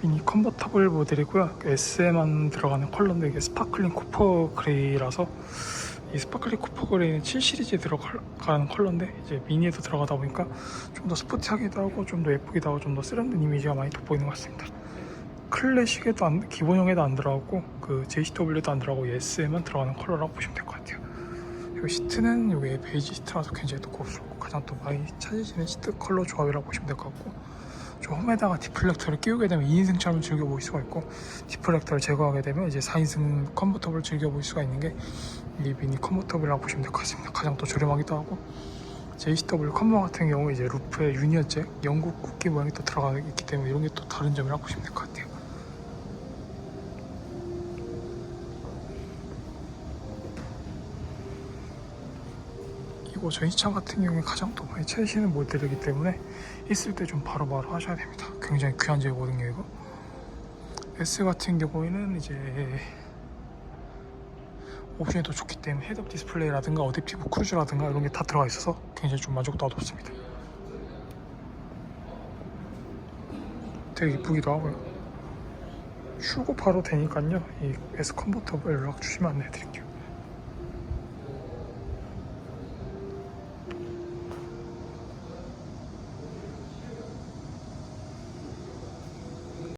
미니 컨버터블 모델이고요. SM만 들어가는 컬러인데 이게 스파클링 코퍼 그레이라서 이 스파클링 코퍼 그레이는 7 시리즈에 들어가는 컬러인데 이제 미니에도 들어가다 보니까 좀 더 스포티하기도 하고 좀 더 예쁘기도 하고 좀 더 세련된 이미지가 많이 돋보이는 것 같습니다. 클래식에도 안, 기본형에도 안 들어가고 그 JCW도 안 들어가고 SM만 들어가는 컬러라고 보시면 될 것 같아요. 이 시트는 이게 베이지 시트라서 굉장히 또 고급스럽고 가장 또 많이 찾으시는 시트 컬러 조합이라고 보시면 될 것 같고 저 홈에다가 디플렉터를 끼우게 되면 2인승처럼 즐겨보실 수가 있고 디플렉터를 제거하게 되면 이제 4인승 컨버터블을 즐겨보실 수가 있는 게 이 미니 컨버터블이라고 보시면 될 것 같습니다. 가장 또 저렴하기도 하고 JCW 컨버 같은 경우 이제 루프에 유니언잭 영국 국기 모양이 또 들어가 있기 때문에 이런 게 또 다른 점이라고 보시면 될 것 같아요. 이거 전시차 같은 경우에 가장 또 많이 찾으시는 모델이기 때문에 있을 때 좀 바로바로 하셔야 됩니다. 굉장히 귀한 재고거든요, 이거. S 같은 경우에는 이제 옵션이 더 좋기 때문에 헤드업 디스플레이라든가 어댑티브 크루즈라든가 이런 게 다 들어가 있어서 굉장히 좀 만족도가 높습니다. 되게 이쁘기도 하고요. 출고 바로 되니까요. 이 S 컨버터블 연락 주시면 안내해 드릴게요.